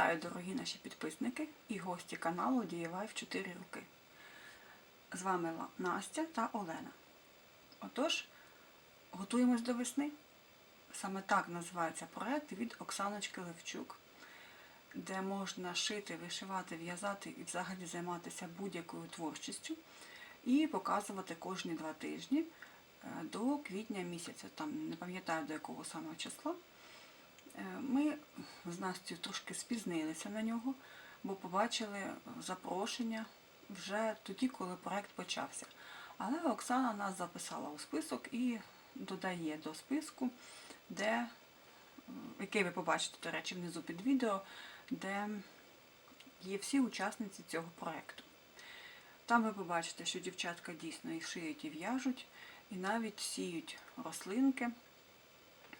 Вітаю, дорогі наші підписники і гості каналу DIY 4 роки. З вами Настя та Олена. Отож, готуємось до весни. Саме так називається проект від Оксаночки Левчук, де можна шити, вишивати, в'язати і взагалі займатися будь-якою творчістю і показувати кожні два тижні е, до квітня місяця. Там не пам'ятаю до якого саме числа. Е, Ми з Настю трошки спізнилися на нього, бо побачили запрошення вже тоді, коли проект почався. Але Оксана нас записала у список і додає до списку, де, е, який ви побачите, до речі, внизу під відео, де є всі учасниці цього проекту. Там ви побачите, що дівчатка дійсно і шиють, і в'яжуть, і навіть сіють рослинки,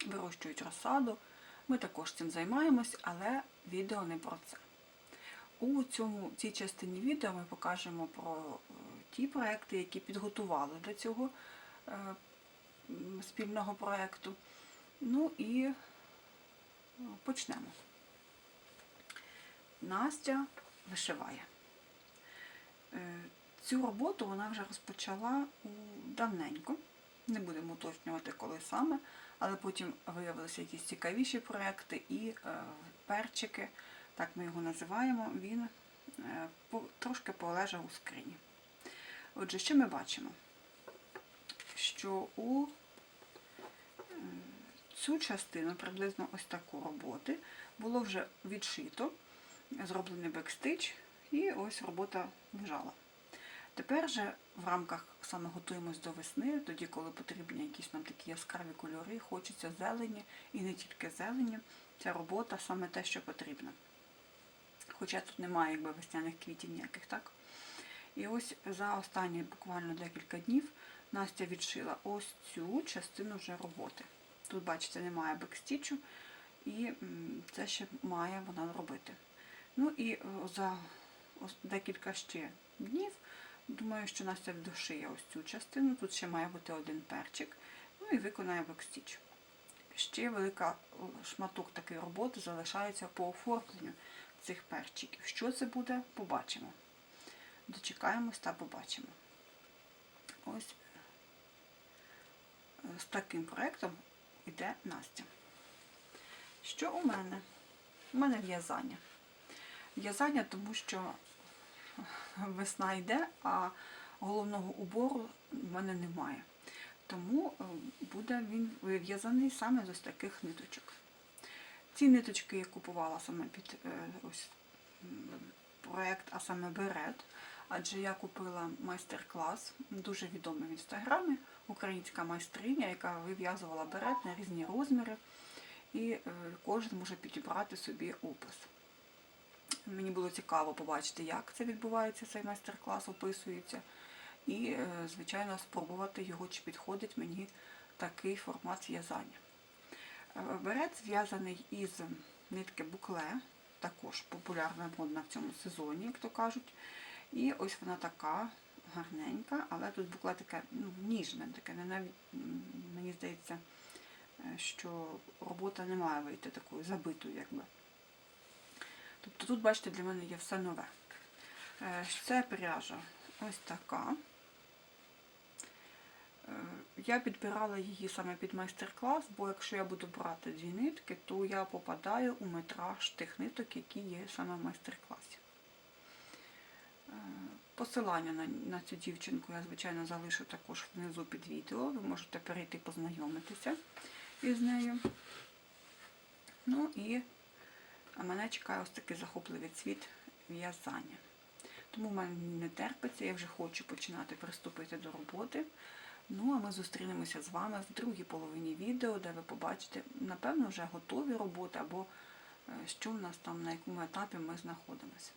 вирощують розсаду. Ми також цим займаємось, але відео не про це. У цьому, цій частині відео ми покажемо про е, ті проекти, які підготували до цього е, спільного проекту. Ну і е, почнемо. Настя вишиває. Цю роботу вона вже розпочала давненько. Не будемо уточнювати, коли саме, але потім виявилися якісь цікавіші проекти і е, перчики, так ми його називаємо, він е, трошки полежав у скрині. Отже, що ми бачимо? Що у е, цю частину, приблизно ось таку роботи, було вже відшито, зроблений бекстич, і ось робота лежала. Тепер же в рамках саме готуємось до весни, тоді, коли потрібні якісь нам такі яскраві кольори, хочеться зелені і не тільки зелені. Ця робота саме те, що потрібно. Хоча тут немає якби весняних квітів ніяких, так? І ось за останні буквально декілька днів Настя відшила ось цю частину вже роботи. Тут, бачите, немає бекстічу, і це ще має вона робити. Ну і е, за декілька ще днів Думаю, що Настя вдушиє ось цю частину. Тут ще має бути один перчик. Ну і виконає бекстіч. Ще велика шматок такої роботи залишається по оформленню цих перчиків. Що це буде, побачимо. Дочекаємось та побачимо. Ось е, з таким проєктом йде Настя. Що у мене? У мене в'язання. В'язання, тому що весна йде, а головного убору в мене немає. Тому е, буде він вив'язаний саме з ось таких ниточок. Ці ниточки я купувала саме під е, ось проект, а саме берет. Адже я купила майстер-клас, дуже відомий в інстаграмі, українська майстриня, яка вив'язувала берет на різні розміри, і е, кожен може підібрати собі опис. Мені було цікаво побачити, як це відбувається, цей майстер-клас описується. І, е, звичайно, спробувати його, чи підходить мені такий формат в'язання. Е, Берет зв'язаний із нитки букле, також популярна модна в цьому сезоні, як то кажуть. І ось вона така гарненька, але тут букле таке ну, ніжне, таке не навіть, мені здається, е, що робота не має вийти такою забитою, якби. Тобто тут, бачите, для мене є все нове. Е, Це пряжа ось така. Е, Я підбирала її саме під майстер-клас, бо якщо я буду брати дві нитки, то я попадаю у метраж тих ниток, які є саме в майстер-класі. Е, Посилання на, на цю дівчинку я, звичайно, залишу також внизу під відео. Ви можете перейти познайомитися із нею. Ну і а мене чекає ось такий захопливий цвіт в'язання. Тому в мене не терпиться, я вже хочу починати приступити до роботи. Ну, а ми зустрінемося з вами в другій половині відео, де ви побачите, напевно, вже готові роботи, або е, що в нас там, на якому етапі ми знаходимося.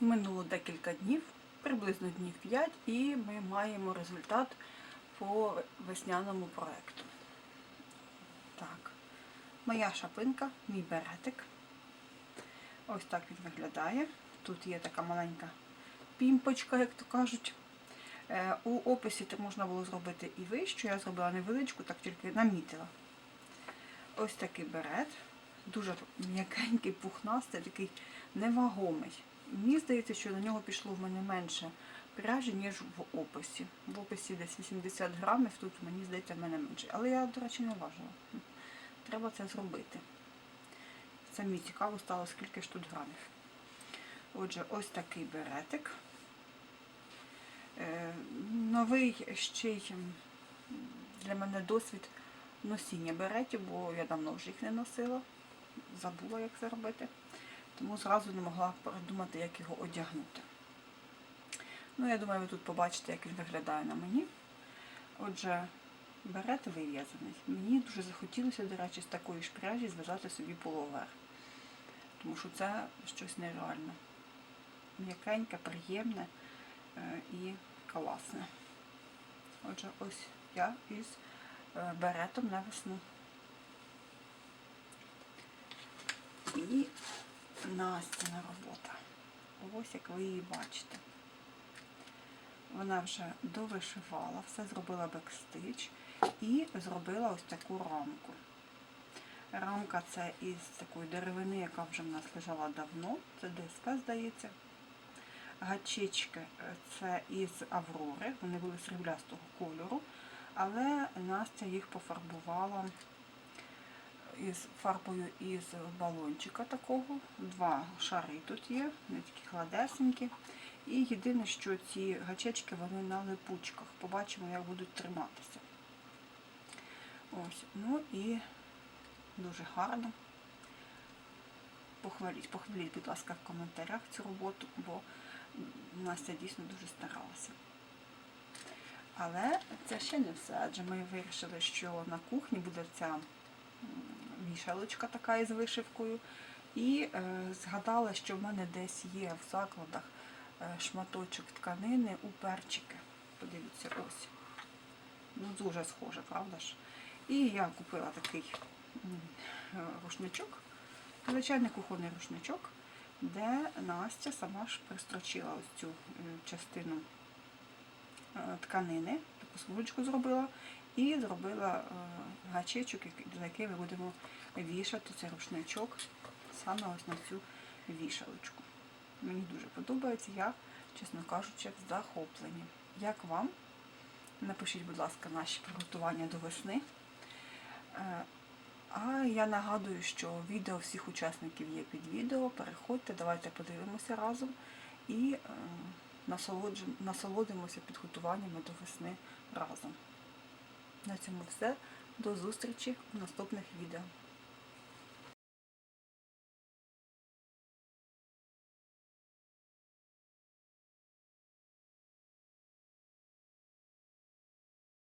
Минуло декілька днів, приблизно днів 5, і ми маємо результат по весняному проєкту. Так, моя шапинка, мій беретик. Ось так він виглядає. Тут є така маленька пімпочка, як то кажуть. Е, У описі можна було зробити і вищу, я зробила невеличку, так тільки намітила. Ось такий берет. дуже м'якенький, пухнастий, такий невагомий. Мені здається, що на нього пішло в мене менше пряжі, ніж в описі. В описі десь 80 грамів, тут мені здається в мене менше. Але я, до речі, не важила. Треба це зробити. Самі цікаво стало, скільки ж тут грамів. Отже, ось такий беретик. Е, Новий ще й для мене досвід носіння беретів, бо я давно вже їх не носила, забула, як це робити, тому зразу не могла придумати, як його одягнути. Ну, я думаю, ви тут побачите, як він виглядає на мені. Отже, берет вив'язаний. Мені дуже захотілося, до речі, з такої ж пряжі зв'язати собі половер. Тому що це щось нереальне. М'якеньке, приємне е, і класне. Отже, ось я із е, беретом на весну. І Настіна робота. Ось як ви її бачите. Вона вже довишивала, все зробила бекстич і зробила ось таку рамку. Рамка це із такої деревини, яка вже в нас лежала давно, це ДСП, здається. Гачечки це із Аврори, вони були сріблястого кольору, але Настя їх пофарбувала із фарбою із балончика такого. Два шари тут є, вони такі гладесенькі. І єдине, що ці гачечки вони на липучках. Побачимо, як будуть триматися. Ось, ну і дуже гарно. Похваліть, похваліть, будь ласка, в коментарях цю роботу, бо Настя дійсно дуже старалася. Але це ще не все, адже ми вирішили, що на кухні буде ця вішалочка така із вишивкою. І е, згадала, що в мене десь є в закладах е, шматочок тканини у перчики. Подивіться, ось. Ну, дуже схоже, правда ж? І я купила такий рушничок, звичайний кухонний рушничок, де Настя сама ж пристрочила ось цю е, частину е, тканини, таку смужечку зробила, і зробила е, гачечок, за який ми будемо вішати цей рушничок саме ось на цю вішалочку. Мені дуже подобається, я, чесно кажучи, в захопленні. Як вам? Напишіть, будь ласка, наші приготування до весни. А я нагадую, що відео всіх учасників є під відео. Переходьте, давайте подивимося разом і е, насолодимося підготуваннями до весни разом. На цьому все. До зустрічі в наступних відео.